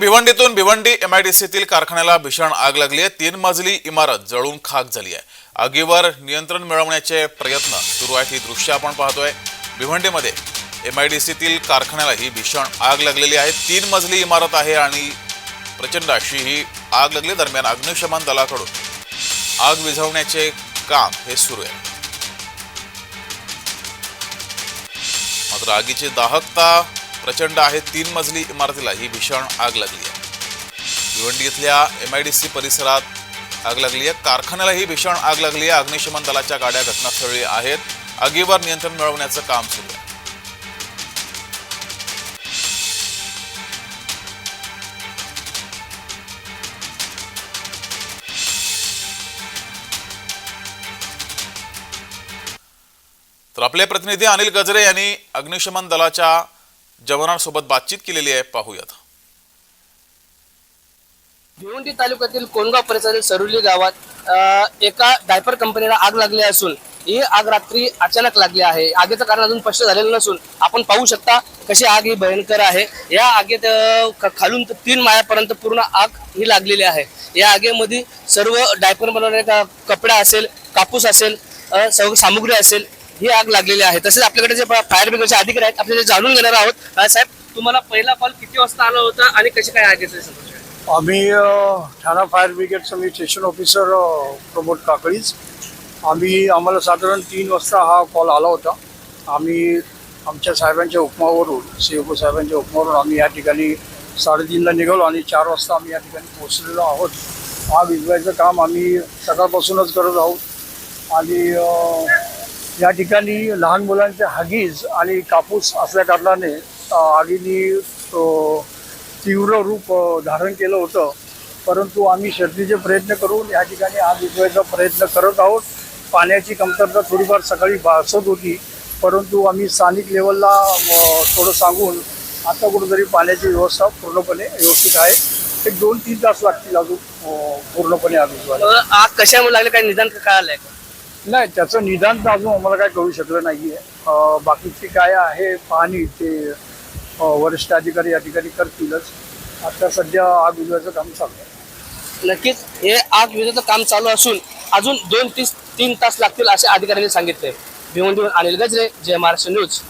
भिवंडीतून भिवंडी एमआयडीसीतील कारखान्याला भीषण आग लागली आहे तीन मजली इमारत जळून खाक झाली आहे आगीवर नियंत्रण मिळवण्याचे प्रयत्न सुरू आहेत ही दृश्य आपण पाहतोय. भिवंडीमध्ये एमआयडीसीतील कारखान्याला ही भीषण आग लागलेली आहे. तीन मजली इमारत आहे आणि प्रचंड अशी ही आग लागली दरम्यान अग्निशमन दलाकडून आग विझवण्याचे काम हे सुरू आहे. मात्र आगीची दाहकता प्रचंड आहे. तीन मजली इमारतीला ही भीषण आग लागली आहे. भिवंडी इथल्या एम आय डी सी परिसरात आग लागली आहे. कारखान्याला ही भीषण आग लागली आहे. अग्निशमन दलाच्या गाड्या घटनास्थळी आहेत. आगीवर नियंत्रण मिळवण्याचं काम सुरू आहे. तर आपले प्रतिनिधी अनिल गजरे यांनी अग्निशमन दलाच्या जवानांसोबत बातचीत केलेली आहे पाहूयात. भिवंडी तालुक्यातील कोणगाव परिसरातील सरुली गावात एका डायपर कंपनीला आग लागली असून ही आग रात्री अचानक लागली आहे. आगीचं कारण अजून स्पष्ट झालेलं नसून आपण पाहू शकता कशी आग ही भयंकर आहे. या आगीत खालून तर तीन माळ्यापर्यंत पूर्ण आग ही लागलेली आहे. या आगीमध्ये सर्व डायपर बनवणारे कपडा असेल कापूस असेल सर्व सामुग्री असेल ही आग लागलेली आहे. तसेच आपल्याकडे जे फायर ब्रिगेडचे अधिकारी आहेत आपल्याला जाणून घेणार आहोत. साहेब तुम्हाला पहिला कॉल किती वाजता आला होता आणि कशी काय आग येते? आम्ही ठाणा फायर ब्रिगेडचं मी स्टेशन ऑफिसर प्रमोद काकळीच. आम्ही आम्हाला साधारण तीन वाजता हा कॉल आला होता. आम्ही आमच्या साहेबांच्या हुकमावरून सीएफओ साहेबांच्या हुकमावरून आम्ही या ठिकाणी साडेतीनला निघालो आणि चार वाजता आम्ही या ठिकाणी पोहोचलेलो आहोत. हा विजवायचं काम आम्ही सकाळपासूनच करत आहोत. आणि या ठिकाणी लहान मुलांचे हगीज आणि कापूस असल्या कारणाने आगीने तीव्र रूप धारण केलं होतं. परंतु आम्ही शर्तीचे प्रयत्न करून या ठिकाणी आग विझवायचा प्रयत्न करत आहोत. पाण्याची कमतरता थोडीफार सकाळी भासत होती. परंतु आम्ही स्थानिक लेवलला थोडं सांगून आता कुठंतरी पाण्याची व्यवस्था पूर्णपणे व्यवस्थित आहे. एक दोन तीन तास लागतील अजून पूर्णपणे आग विझवायला आग कशामुळे लागले? काय निदान काय आलं का? नाही त्याचं निदान तर अजून आम्हाला काय कळू शकलं नाहीये. आहे बाकीचे काय आहे पाहणी ते वरिष्ठ अधिकारी या ठिकाणी करतीलच. आता सध्या आग विजवायचं काम चालू आहे. नक्कीच हे आग विजेचं काम चालू असून अजून दोन तीस तीन तास लागतील असे अधिकाऱ्यांनी सांगितले. भिवंडीवर अनिल गजरे जय महाराष्ट्र न्यूज.